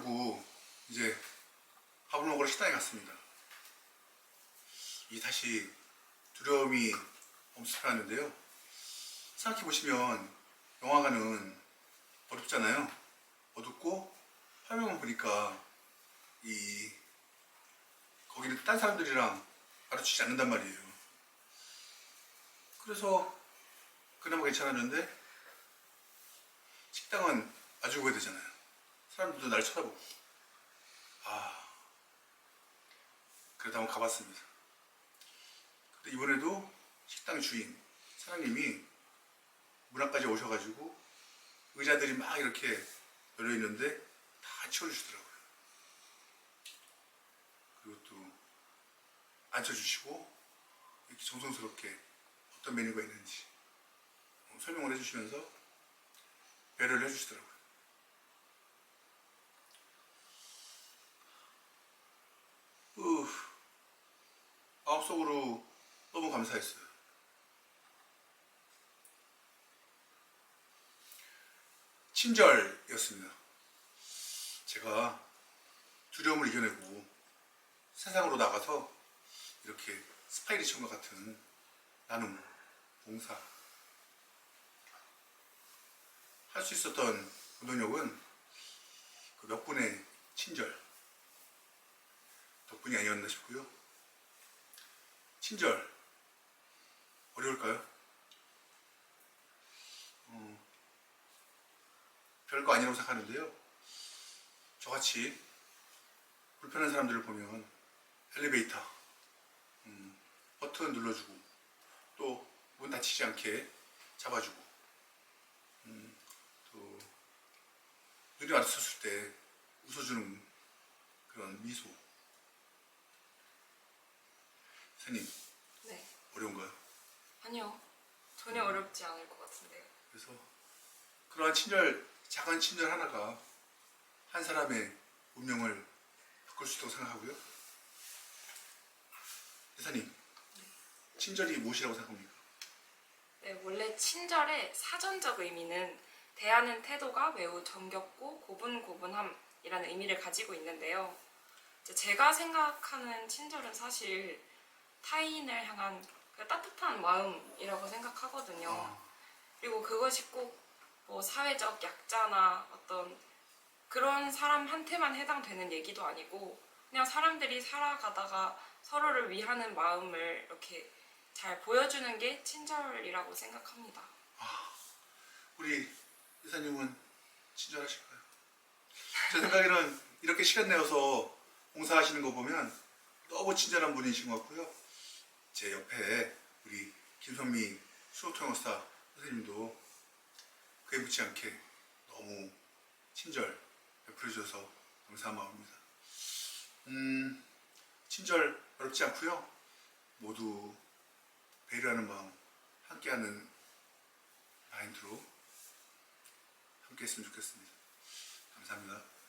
두고 이제 밥을 먹으러 식당에 갔습니다. 이 다시 두려움이 엄습하는데요. 생각해 보시면 영화관은 어둡잖아요. 어둡고 화면만 보니까 이 거기는 딴 사람들이랑 마주치지 않는단 말이에요. 그래서 그나마 괜찮았는데 식당은 마주 보게 되잖아요. 사람들도 날 쳐다보고. 아, 그래도 한번 가봤습니다. 근데 이번에도 식당 주인, 사장님이 문 앞까지 오셔가지고 의자들이 막 이렇게 열려 있는데 다 치워주시더라고요. 그리고 또 앉혀주시고 이렇게 정성스럽게 어떤 메뉴가 있는지 어, 설명을 해주시면서 배려를 해주시더라고요. 우, 마음속으로 너무 감사했어요. 친절이었습니다. 제가 두려움을 이겨내고 세상으로 나가서 이렇게 스파이리션과 같은 나눔, 봉사 할 수 있었던 원동력은 그 몇 분의 친절 덕분이 아니었나 싶고요. 친절 어려울까요? 어, 별거 아니라고 생각하는데요. 저같이 불편한 사람들을 보면 엘리베이터 음, 버튼 눌러주고 또 문 닫히지 않게 잡아주고 음, 또 눈이 마주쳤을 때 웃어주는 그런 미소 선생님 네. 어려운가요? 아니요. 전혀 어렵지 않을 것 같은데요. 그래서 그러한 친절 작은 친절 하나가 한 사람의 운명을 바꿀 수 있다고 생각하고요. 대사님 친절이 무엇이라고 생각합니까? 네, 원래 친절의 사전적 의미는 대하는 태도가 매우 정겹고 고분고분함이라는 의미를 가지고 있는데요. 이제 제가 생각하는 친절은 사실 타인을 향한 그 따뜻한 마음이라고 생각하거든요. 아, 그리고 그것이 꼭 뭐 사회적 약자나 어떤 그런 사람한테만 해당되는 얘기도 아니고 그냥 사람들이 살아가다가 서로를 위하는 마음을 이렇게 잘 보여주는 게 친절이라고 생각합니다. 우리 이사님은 친절하실까요? 제 생각에는 이렇게 시간 내어서 봉사하시는 거 보면 너무 친절한 분이신 것 같고요. 제 옆에 우리 김선미 수호통역사 선생님도 그에 묻지 않게 너무 친절 베풀어 주셔서 감사한 마음입니다. 음, 친절 어렵지 않고요. 모두 배려하는 마음, 함께하는 마인드로 함께 했으면 좋겠습니다. 감사합니다.